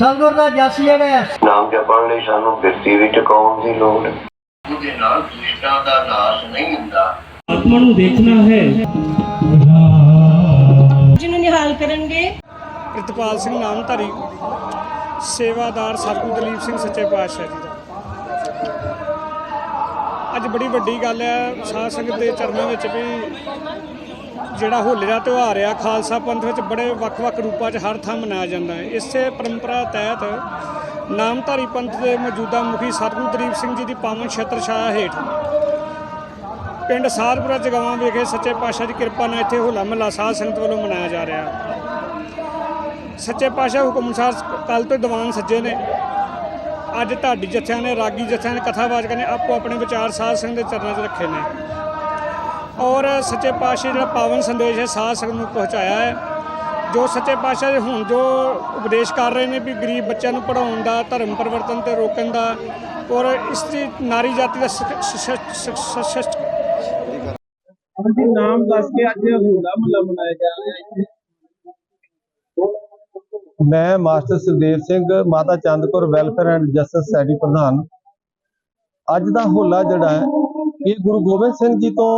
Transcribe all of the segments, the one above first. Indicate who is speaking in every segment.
Speaker 1: ਸਤਿਗੁਰ ਦਾ ਜਸ ਜਿਹੜਾ ਹੈ,
Speaker 2: ਨਾਮ ਜਪਣ ਲਈ ਸਾਨੂੰ ਬਿਰਤੀ ਵੀ ਟਿਕਾਉਣ ਦੀ ਲੋੜ ਹੈ। ਉਹਦੇ ਨਾਲ ਦੁਸ਼ਟਾਂ ਦਾ ਨਾਸ਼ ਨਹੀਂ ਹੁੰਦਾ।
Speaker 3: ਆਤਮਾ ਨੂੰ ਦੇਖਣਾ ਹੈ।
Speaker 4: ਜਿਹਨੂੰ ਨਿਹਾਲ ਕਰਨਗੇ।
Speaker 5: ਪ੍ਰਿਤਪਾਲ ਸਿੰਘ ਨਾਮਧਾਰੀ ਸੇਵਾਦਾਰ ਸਤਿਗੁਰੂ ਦਲੀਪ ਸਿੰਘ ਸੱਚੇ ਪਾਤਸ਼ਾਹ ਜੀ ਦਾ। ਅੱਜ ਬੜੀ ਵੱਡੀ ਗੱਲ ਹੈ ਸਾਧ ਸੰਗਤ ਦੇ ਚਰਨਾਂ ਵਿੱਚ ਵੀ ਜਿਹੜਾ ਹੋਲੇ ਦਾ ਤਿਉਹਾਰ ਆ, ਖਾਲਸਾ ਪੰਥ ਵਿੱਚ ਬੜੇ ਵੱਖ-ਵੱਖ ਰੂਪਾਂ 'ਚ ਹਰ ਥਾਂ ਮਨਾਇਆ ਜਾਂਦਾ ਹੈ। ਇਸੇ ਪਰੰਪਰਾ ਤਹਿਤ ਨਾਮਧਾਰੀ ਪੰਥ ਦੇ ਮੌਜੂਦਾ ਮੁਖੀ ਸਤਿਗੁਰੂ ਦਲੀਪ ਸਿੰਘ ਜੀ ਦੀ ਪਾਵਨ ਛਤਰ ਛਾਇਆ ਹੇਠ ਪਿੰਡ ਸਾਧਪੁਰਾ ਜਗਾਵਾਂ ਵਿਖੇ ਸੱਚੇ ਪਾਤਸ਼ਾਹ ਦੀ ਕਿਰਪਾ ਨਾਲ ਇੱਥੇ ਹੋਲਾ ਮਹੱਲਾ ਸਾਧ ਸੰਗਤ ਵੱਲੋਂ ਮਨਾਇਆ ਜਾ ਰਿਹਾ ਸੱਚੇ ਪਾਤਸ਼ਾਹ ਹੁਕਮ ਅਨੁਸਾਰ ਕੱਲ ਤੋਂ ਦੀਵਾਨ ਸੱਜੇ ਨੇ। ਅੱਜ ਢਾਡੀ ਜੱਥਿਆਂ ਨੇ, ਰਾਗੀ ਜੱਥਿਆਂ ਨੇ, ਕਥਾਵਾਚਕਾਂ ਨੇ ਆਪੋ ਆਪਣੇ ਵਿਚਾਰ ਸਾਧ ਸੰਗਤ ਦੇ ਚਰਨਾਂ 'ਚ ਰੱਖੇ ਨੇ। ਔਰ ਸੱਚੇ ਪਾਤਸ਼ਾਹ ਜਿਹੜਾ ਪਾਵਨ ਸੰਦੇਸ਼ ਹੈ ਸਾਧ ਸੰਗਤ ਨੂੰ ਪਹੁੰਚਾਇਆ ਹੈ। ਜੋ ਸੱਚੇ ਪਾਤਸ਼ਾਹ ਦੇ ਹੁਣ ਜੋ ਉਪਦੇਸ਼ ਕਰ ਰਹੇ ਨੇ ਵੀ ਗਰੀਬ ਬੱਚਿਆਂ ਨੂੰ ਪੜਾਉਣ ਦਾ ਧਰਮ ਪਰਿਵਰਤਨ ਤੇ ਰੋਕਣ ਦਾ ਔਰ ਇਸ ਦੀ ਨਾਰੀ ਜਾਤੀ ਦਾ ਸਸ਼ਕਤ ਸਸ਼ਕਤ
Speaker 3: ਜੀ ਨਾਮ ਦੱਸ ਕੇ ਅੱਜ ਹੋਲਾ ਮਹੱਲਾ ਮਨਾਇਆ ਜਾ ਰਿਹਾ ਹੈ।
Speaker 6: ਮੈਂ master Sukhdev Singh Mata Chand Kaur welfare and justice society ਪ੍ਰਧਾਨ। ਅੱਜ ਦਾ ਹੋਲਾ ਜਿਹੜਾ ਹੈ ਇਹ ਗੁਰੂ ਗੋਬਿੰਦ ਸਿੰਘ ਜੀ ਤੋਂ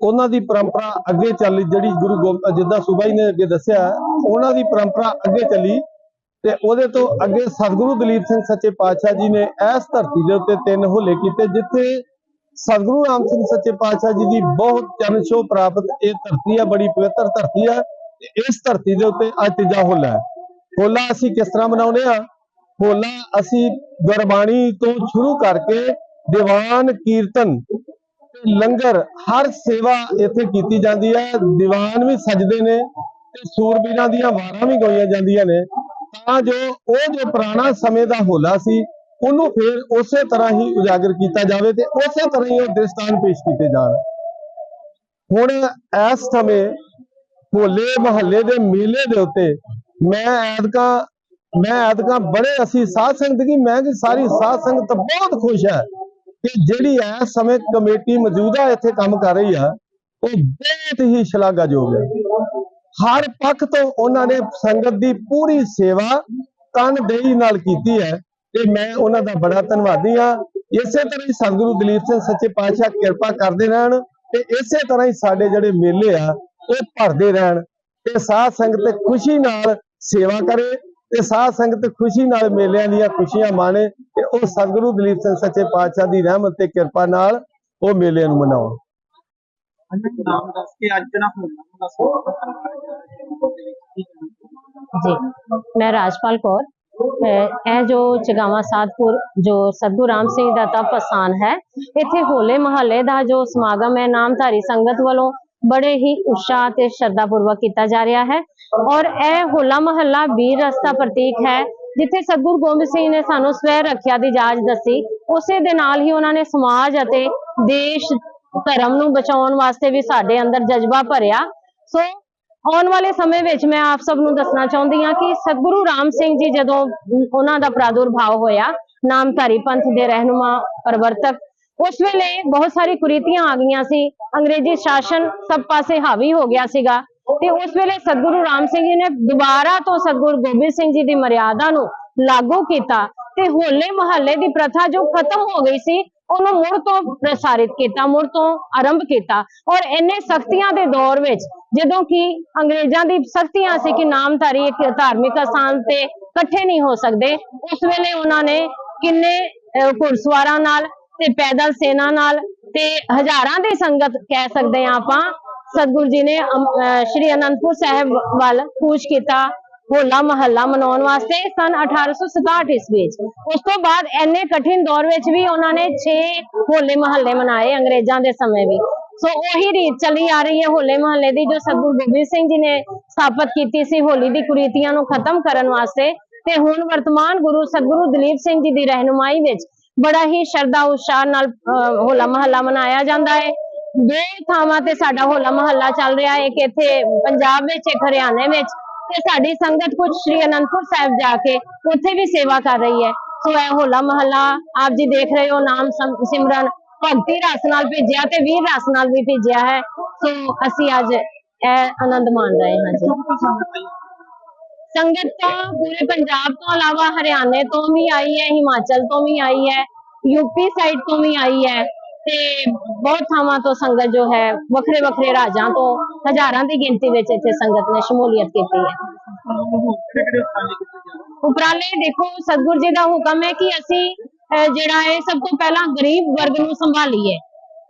Speaker 6: ਉਹਨਾਂ ਦੀ ਪਰੰਪਰਾ ਅੱਗੇ ਚੱਲੀ ਜਿਹੜੀ ਗੁਰੂ ਗੋਬਿੰਦ ਜਿੱਦਾਂ ਸੁਬਾਈ ਨੇ ਅੱਗੇ ਦੱਸਿਆ, ਉਹਨਾਂ ਦੀ ਪਰੰਪਰਾ ਅੱਗੇ ਚੱਲੀ ਤੇ ਉਹਦੇ ਤੋਂ ਅੱਗੇ ਸਤਿਗੁਰੂ ਦਲੀਪ ਸਿੰਘ ਸੱਚੇ ਪਾਤਸ਼ਾਹ ਜੀ ਨੇ ਇਸ ਧਰਤੀ ਦੇ ਉੱਤੇ ਤਿੰਨ ਹੋਲੇ ਕੀਤੇ, ਜਿੱਥੇ ਸਤਿਗੁਰੂ ਰਾਮ ਸਿੰਘ ਸੱਚੇ ਪਾਤਸ਼ਾਹ ਜੀ ਦੀ ਬਹੁਤ ਚਰਨ ਪ੍ਰਾਪਤ, ਇਹ ਧਰਤੀ ਹੈ ਬੜੀ ਪਵਿੱਤਰ ਧਰਤੀ ਹੈ ਇਸ ਧਰਤੀ ਦੇ ਉੱਤੇ ਅੱਜ ਤੀਜਾ ਹੋਲਾ ਹੈ। ਹੋਲਾ ਅਸੀਂ ਕਿਸ ਤਰ੍ਹਾਂ ਮਨਾਉਂਦੇ ਆ? ਹੋਲਾ ਅਸੀਂ ਗੁਰਬਾਣੀ ਤੋਂ ਸ਼ੁਰੂ ਕਰਕੇ ਦੀਵਾਨ, ਕੀਰਤਨ ਲੰਗਰ, ਹਰ ਸੇਵਾ ਇੱਥੇ ਕੀਤੀ ਜਾਂਦੀ ਹੈ। ਦੀਵਾਨ ਵੀ ਸਜਦੇ ਨੇ ਤੇ ਸੂਰਬੀਰਾਂ ਦੀਆਂ ਵਾਰਾਂ ਵੀ ਗਾਈਆਂ ਜਾਂਦੀਆਂ ਨੇ। ਤਾਂ ਜੋ ਉਹ ਜੋ ਪੁਰਾਣਾ ਸਮੇਂ ਦਾ ਹੋਲਾ ਸੀ, ਉਹਨੂੰ ਫਿਰ ਉਸੇ ਤਰ੍ਹਾਂ ਹੀ ਉਜਾਗਰ ਕੀਤਾ ਜਾਵੇ ਤੇ ਉਸੇ ਤਰ੍ਹਾਂ ਹੀ ਉਹ ਦ੍ਰਿਸ਼ਟਾਨ ਪੇਸ਼ ਕੀਤੇ ਜਾਣ। ਹੁਣ ਇਸ ਸਮੇਂ ਹੋਲੇ ਮਹੱਲੇ ਦੇ ਮੇਲੇ ਦੇ ਉੱਤੇ ਮੈਂ ਐਤਕਾਂ ਮੈਂ ਐਤਕਾਂ ਬੜੇ ਅਸੀਂ ਸਾਧ ਸੰਗਤ ਕੀ ਮੈਂ ਕਿ ਸਾਰੀ ਸਾਧ ਸੰਗਤ ਬਹੁਤ ਖੁਸ਼ ਹੈ। ਕਿ ਜਿਹੜੀ ਇਸ ਸਮੇਂ ਕਮੇਟੀ ਮੌਜੂਦਾ ਇੱਥੇ ਕੰਮ ਕਰ ਰਹੀ ਆ, ਉਹ ਬਹੁਤ ਹੀ ਸ਼ਲਾਘਾਯੋਗ ਹੈ ਹਰ ਪੱਖ ਤੋਂ ਉਹਨਾਂ ਨੇ ਸੰਗਤ ਦੀ ਪੂਰੀ ਸੇਵਾ ਤਨਦੇਹੀ ਨਾਲ ਕੀਤੀ ਹੈ ਤੇ ਮੈਂ ਉਹਨਾਂ ਦਾ ਬੜਾ ਧੰਨਵਾਦੀ ਹਾਂ ਇਸੇ ਤਰ੍ਹਾਂ ਹੀ ਸਤਿਗੁਰੂ ਦਲੀਪ ਸਿੰਘ ਸੱਚੇ ਪਾਤਸ਼ਾਹ ਕਿਰਪਾ ਕਰਦੇ ਰਹਿਣ ਤੇ ਇਸੇ ਤਰ੍ਹਾਂ ਹੀ ਸਾਡੇ ਜਿਹੜੇ ਮੇਲੇ ਆ, ਉਹ ਭਰਦੇ ਰਹਿਣ ਤੇ ਸਾਧ ਸੰਗਤ ਖੁਸ਼ੀ ਨਾਲ ਸੇਵਾ ਕਰੇ। ਤੇ ਸਾਧ ਸੰਗਤ ਖੁਸ਼ੀ ਨਾਲ ਮੇਲਿਆਂ ਦੀਆਂ ਖੁਸ਼ੀਆਂ ਮਾਣੇ ਤੇ ਉਹ ਸਤਿਗੁਰੂ ਦਲੀਪ ਸਿੰਘ ਸੱਚੇ ਪਾਤਸ਼ਾਹ ਦੀ ਰਹਿਮਤ ਤੇ ਕਿਰਪਾ ਨਾਲ ਉਹ ਮੇਲਿਆਂ ਨੂੰ ਮਨਾਉਣ।
Speaker 3: ਨਾਮ ਦੱਸ ਕੇ ਅੱਜ ਜਾ।
Speaker 4: ਮੈਂ ਰਾਜਪਾਲ ਕੌਰ। ਇਹ ਜੋ ਚਗਾਵਾ ਸਾਧਪੁਰ ਜੋ ਸਤਿਗੁਰੂ ਰਾਮ ਸਿੰਘ ਦਾ ਤਪ ਅਸਥਾਨ ਹੈ ਇੱਥੇ ਹੋਲੇ ਮਹੱਲੇ ਦਾ ਜੋ ਸਮਾਗਮ ਹੈ ਨਾਮਧਾਰੀ ਸੰਗਤ ਵੱਲੋਂ ਬੜੇ ਹੀ ਉਤਸ਼ਾਹ ਤੇ ਸ਼ਰਧਾ ਪੂਰਵਕ ਕੀਤਾ ਜਾ ਰਿਹਾ ਹੈ। ਔਰ ਇਹ ਹੋਲਾ ਮਹੱਲਾ ਵੀਰ ਰਸਤਾ ਪ੍ਰਤੀਕ ਹੈ, ਜਿੱਥੇ ਸਤਿਗੁਰੂ ਗੋਬਿੰਦ ਸਿੰਘ ਨੇ ਸਾਨੂੰ ਸਵੈ ਰੱਖਿਆ ਦੀ ਜਾਚ ਦੱਸੀ। ਉਸੇ ਦੇ ਨਾਲ ਹੀ ਉਹਨਾਂ ਨੇ ਸਮਾਜ ਅਤੇ ਦੇਸ਼ ਧਰਮ ਨੂੰ ਬਚਾਉਣ ਵਾਸਤੇ ਵੀ ਸਾਡੇ ਅੰਦਰ ਜਜ਼ਬਾ ਭਰਿਆ। ਸੋ ਆਉਣ ਵਾਲੇ ਸਮੇਂ ਵਿੱਚ ਮੈਂ ਆਪ ਸਭ ਨੂੰ ਦੱਸਣਾ ਚਾਹੁੰਦੀ ਹਾਂ ਕਿ ਸਤਿਗੁਰੂ ਰਾਮ ਸਿੰਘ ਜੀ ਜਦੋਂ ਉਹਨਾਂ ਦਾ ਪ੍ਰਾਦੁਰਭਾਵ ਹੋਇਆ, ਨਾਮਧਾਰੀ ਪੰਥ ਦੇ ਰਹਿਨੁਮਾ ਪ੍ਰਵਰਤਕ ਉਸ ਵੇਲੇ ਬਹੁਤ ਸਾਰੀ ਕੁਰੀਤੀਆਂ ਆ ਗਈਆਂ ਸੀ। ਅੰਗਰੇਜ਼ੀ ਸ਼ਾਸਨ ਸਭ ਪਾਸੇ ਹਾਵੀ ਹੋ ਗਿਆ ਸੀਗਾ। ਤੇ ਉਸ ਵੇਲੇ ਸਤਿਗੁਰੂ ਰਾਮ ਸਿੰਘ ਜੀ ਨੇ ਦੁਬਾਰਾ ਤੋਂ ਸਤਿਗੁਰੂ ਗੋਬਿੰਦ ਸਿੰਘ ਜੀ ਦੀ ਮਰਿਆਦਾ ਨੂੰ ਲਾਗੂ ਕੀਤਾ ਤੇ ਹੋਲੇ ਮਹੱਲੇ ਦੀ ਪ੍ਰਥਾ ਜੋ ਖਤਮ ਹੋ ਗਈ ਸੀ ਉਹਨੂੰ ਮੁੜ ਤੋਂ ਪ੍ਰਸਾਰਿਤ ਕੀਤਾ ਮੁੜ ਤੋਂ ਆਰੰਭ ਕੀਤਾ। ਔਰ ਇੰਨੇ ਸਖਤੀਆਂ ਦੇ ਦੌਰ ਵਿੱਚ ਜਦੋਂ ਕਿ ਅੰਗਰੇਜ਼ਾਂ ਦੀ ਸਖਤੀਆਂ ਸੀ ਕਿ ਨਾਮਧਾਰੀ ਇੱਕ ਧਾਰਮਿਕ ਅਸਥਾਨ ਤੇ ਇਕੱਠੇ ਨਹੀਂ ਹੋ ਸਕਦੇ ਉਸ ਵੇਲੇ ਉਹਨਾਂ ਨੇ ਕਿੰਨੇ ਅਹ, ਘੁੜਸਵਾਰਾਂ ਨਾਲ ਤੇ ਪੈਦਲ ਸੈਨਾ ਨਾਲ ਤੇ ਹਜ਼ਾਰਾਂ ਦੀ ਸੰਗਤ ਕਹਿ ਸਕਦੇ ਹਾਂ ਆਪਾਂ, ਸਤਿਗੁਰੂ ਜੀ ਨੇ ਸ਼੍ਰੀ ਅਨੰਦਪੁਰ ਸਾਹਿਬ ਵੱਲ ਕੂਚ ਕੀਤਾ ਹੋਲਾ ਮਹੱਲਾ ਮਨਾਉਣ ਵਾਸਤੇ ਸਨ 1867 ਈਸਵੀ ਵਿੱਚ ਉਸ ਤੋਂ ਬਾਅਦ ਐਨੇ ਕਠਿਨ ਦੌਰ ਵਿੱਚ ਵੀ ਉਹਨਾਂ ਨੇ 6 ਹੋਲੇ ਮਹੱਲੇ ਮਨਾਏ ਅੰਗਰੇਜ਼ਾਂ ਦੇ ਸਮੇਂ ਵੀ। ਸੋ ਉਹੀ ਰੀਤ ਚੱਲੀ ਆ ਰਹੀ ਹੈ ਹੋਲੇ ਮਹੱਲੇ ਦੀ ਜੋ ਸਤਿਗੁਰੂ ਗੋਬਿੰਦ ਸਿੰਘ ਜੀ ਨੇ ਸਥਾਪਿਤ ਕੀਤੀ ਸੀ ਹੋਲੀ ਦੀ ਕੁਰੀਤੀਆਂ ਨੂੰ ਖਤਮ ਕਰਨ ਵਾਸਤੇ। ਤੇ ਹੁਣ ਵਰਤਮਾਨ ਗੁਰੂ ਸਤਿਗੁਰੂ ਦਲੀਪ ਸਿੰਘ ਜੀ ਦੀ ਰਹਿਨੁਮਾਈ ਵਿੱਚ ਬੜਾ ਹੀ ਸ਼ਰਧਾ ਉਤਸ਼ਾਹ ਨਾਲ ਹੋਲਾ ਮਹੱਲਾ ਮਨਾਇਆ ਜਾਂਦਾ ਹੈ। ਦੋ ਥਾਵਾਂ ਤੇ ਸਾਡਾ ਹੋਲਾ ਮਹੱਲਾ ਚੱਲ ਰਿਹਾ ਹੈ ਇੱਕ ਇੱਥੇ ਪੰਜਾਬ ਵਿੱਚ, ਇੱਕ ਹਰਿਆਣੇ ਵਿੱਚ ਤੇ ਸਾਡੀ ਸੰਗਤ ਕੁਝ ਸ਼੍ਰੀ ਅਨੰਦਪੁਰ ਸਾਹਿਬ ਜਾ ਕੇ ਉੱਥੇ ਵੀ ਸੇਵਾ ਕਰ ਰਹੀ ਹੈ। ਸੋ ਇਹ ਹੋਲਾ ਮਹੱਲਾ ਆਪ ਜੀ ਦੇਖ ਰਹੇ ਹੋ, ਨਾਮ ਸਿਮਰਨ ਭਗਤੀ ਰਸ ਨਾਲ ਭੇਜਿਆ ਤੇ ਵੀਰ ਰਸ ਨਾਲ ਵੀ ਭੇਜਿਆ ਹੈ। ਸੋ ਅਸੀਂ ਅੱਜ ਇਹ ਆਨੰਦ ਮਾਣ ਰਹੇ ਹਾਂ ਜੀ। ਸੰਗਤ ਤਾਂ ਪੂਰੇ ਪੰਜਾਬ ਤੋਂ ਇਲਾਵਾ ਹਰਿਆਣੇ ਤੋਂ ਵੀ ਆਈ ਹੈ ਹਿਮਾਚਲ ਤੋਂ ਵੀ ਆਈ ਹੈ ਯੂਪੀ ਸਾਈਡ ਤੋਂ ਵੀ ਆਈ ਹੈ ਤੇ ਬਹੁਤ ਥਾਵਾਂ ਤੋਂ ਸੰਗਤ ਜੋ ਹੈ ਵੱਖਰੇ ਵੱਖਰੇ ਰਾਜਾਂ ਤੋਂ ਹਜ਼ਾਰਾਂ ਦੀ ਗਿਣਤੀ ਵਿੱਚ ਇੱਥੇ ਸੰਗਤ ਨੇ ਸ਼ਮੂਲੀਅਤ ਕੀਤੀ ਹੈ
Speaker 3: ਸੰਸਥਾਵਾਂ ਨੂੰ ਹੋਰ ਕਿਹੜੇ ਕਿਹੜੇ ਉਪਰਾਲੇ ਕੀਤੇ ਜਾ ਰਹੇ ਨੇ?
Speaker 4: ਉਪਰਾਲੇ ਦੇਖੋ ਸਤਿਗੁਰੂ ਜੀ ਦਾ ਹੁਕਮ ਹੈ ਕਿ ਅਸੀਂ ਅਹ, ਜਿਹੜਾ ਹੈ ਸਭ ਤੋਂ ਪਹਿਲਾਂ ਗਰੀਬ ਵਰਗ ਨੂੰ ਸੰਭਾਲੀਏ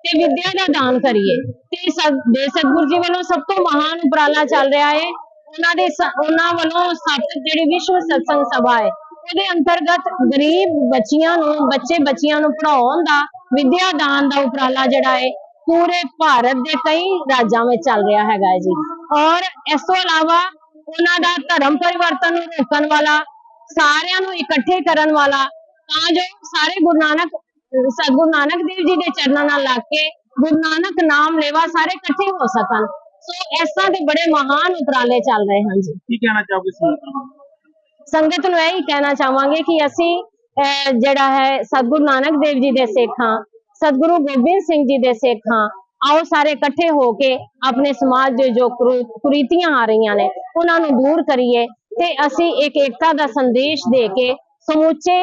Speaker 4: ਤੇ ਵਿਦਿਆ ਦਾ ਦਾਨ ਕਰੀਏ ਤੇ ਸਤ- ਦੇ ਸਤਿਗੁਰੂ ਜੀ ਵੱਲੋਂ ਸਭ ਤੋਂ ਮਹਾਨ ਉਪਰਾਲਾ ਚੱਲ ਰਿਹਾ ਹੈ ਉਹਨਾਂ ਦੇ ਉਹਨਾਂ ਵੱਲੋਂ ਸਥਾਪਿਤ ਜਿਹੜੀ ਵਿਸ਼ਵ ਸਤਸੰਗ ਸਭਾ ਹੈ, ਉਹਦੇ ਅੰਤਰਗਤ ਗਰੀਬ ਬੱਚੀਆਂ ਨੂੰ, ਬੱਚੇ ਬੱਚਿਆਂ ਨੂੰ ਪੜਾਉਣ ਦਾ, ਵਿਦਿਆ ਦਾਨ ਦਾ ਉਪਰਾਲਾ ਜਿਹੜਾ ਹੈ, ਪੂਰੇ ਭਾਰਤ ਦੇ ਕਈ ਰਾਜਾਂ ਵਿੱਚ ਚੱਲ ਰਿਹਾ ਹੈਗਾ ਹੈ ਜੀ। ਔਰ ਇਸ ਤੋਂ ਇਲਾਵਾ ਉਹਨਾਂ ਦਾ ਧਰਮ ਪਰਿਵਰਤਨ ਨੂੰ ਰੋਕਣ ਵਾਲਾ, ਸਾਰਿਆਂ ਨੂੰ ਇਕੱਠੇ ਕਰਨ ਵਾਲਾ, ਤਾਂ ਜੋ ਸਾਰੇ ਗੁਰੂ ਨਾਨਕ ਸਤਿਗੁਰੂ ਨਾਨਕ ਦੇਵ ਜੀ ਦੇ ਚਰਨਾਂ ਨਾਲ ਲੱਗ ਕੇ ਗੁਰੂ ਨਾਨਕ ਨਾਮ ਲੈਵਾ ਸਾਰੇ ਇਕੱਠੇ ਹੋ ਸਕਣ। ਸੋ ਇਸ ਤਰ੍ਹਾਂ ਦੇ ਬੜੇ ਮਹਾਨ ਉਪਰਾਲੇ ਚੱਲ ਰਹੇ ਹਨ ਜੀ।
Speaker 3: ਕੀ ਕਹਿਣਾ ਚਾਹੋਗੇ ਸੰਗਤਾਂ ਨੂੰ?
Speaker 4: ਸੰਗਤ ਨੂੰ ਇਹ ਹੀ ਕਹਿਣਾ ਚਾਹਾਂਗੇ ਕਿ ਅਸੀਂ ਅਹ, ਜਿਹੜਾ ਹੈ ਸਤਿਗੁਰੂ ਨਾਨਕ ਦੇਵ ਜੀ ਦੇ ਸਿੱਖ ਹਾਂ ਸਤਿਗੁਰੂ ਗੋਬਿੰਦ ਸਿੰਘ ਜੀ ਦੇ ਸਿੱਖ ਹਾਂ ਆਓ ਸਾਰੇ ਇਕੱਠੇ ਹੋ ਕੇ ਆਪਣੇ ਸਮਾਜ ਦੇ ਜੋ ਕੁਰੀ- ਕੁਰੀਤੀਆਂ ਆ ਰਹੀਆਂ ਨੇ ਉਹਨਾਂ ਨੂੰ ਦੂਰ ਕਰੀਏ ਤੇ ਅਸੀਂ ਇੱਕ ਏਕਤਾ ਦਾ ਸੰਦੇਸ਼ ਦੇ ਕੇ ਸਮੁੱਚੇ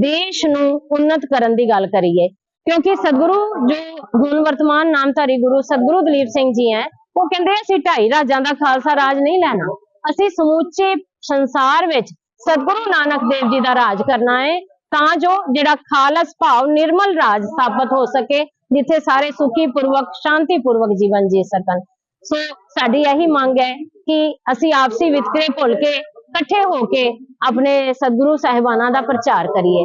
Speaker 4: ਦੇਸ਼ ਨੂੰ ਉન્નਤ ਕਰਨ ਦੀ ਗੱਲ ਕਰੀਏ। ਕਿਉਂਕਿ ਸਤਿਗੁਰੂ ਜੋ ਹੁਣ ਵਰਤਮਾਨ ਨਾਮਧਾਰੀ ਗੁਰੂ ਸਤਿਗੁਰੂ ਦਲੀਪ ਸਿੰਘ ਜੀ ਹੈ ਉਹ ਕਹਿੰਦੇ ਅਸੀਂ ਢਾਈ ਰਾਜਾਂ ਦਾ ਖਾਲਸਾ ਰਾਜ ਨਹੀਂ ਲੈਣਾ। ਅਸੀਂ ਸਮੁੱਚੇ ਸੰਸਾਰ ਵਿੱਚ ਸਤਿਗੁਰੂ ਨਾਨਕ ਦੇਵ ਜੀ ਦਾ ਰਾਜ ਕਰਨਾ ਹੈ ਤਾਂ ਜੋ ਜਿਹੜਾ ਖਾਲਸ ਭਾਵ ਨਿਰਮਲ ਰਾਜ ਸਥਾਪਿਤ ਹੋ ਸਕੇ, ਜਿੱਥੇ ਸਾਰੇ ਸੁਖੀ, ਪੂਰਵਕ ਸ਼ਾਂਤੀ ਪੂਰਵਕ ਜੀਵਨ ਜੀ ਸਕਣ। ਸੋ ਸਾਡੀ ਇਹੀ ਮੰਗ ਹੈ ਕਿ ਅਸੀਂ ਆਪਸੀ ਵਿਤਕਰੇ ਭੁੱਲ ਕੇ, ਇਕੱਠੇ ਹੋ ਕੇ ਆਪਣੇ ਸਤਿਗੁਰੂ ਸਾਹਿਬਾਨਾਂ ਦਾ ਪ੍ਰਚਾਰ ਕਰੀਏ।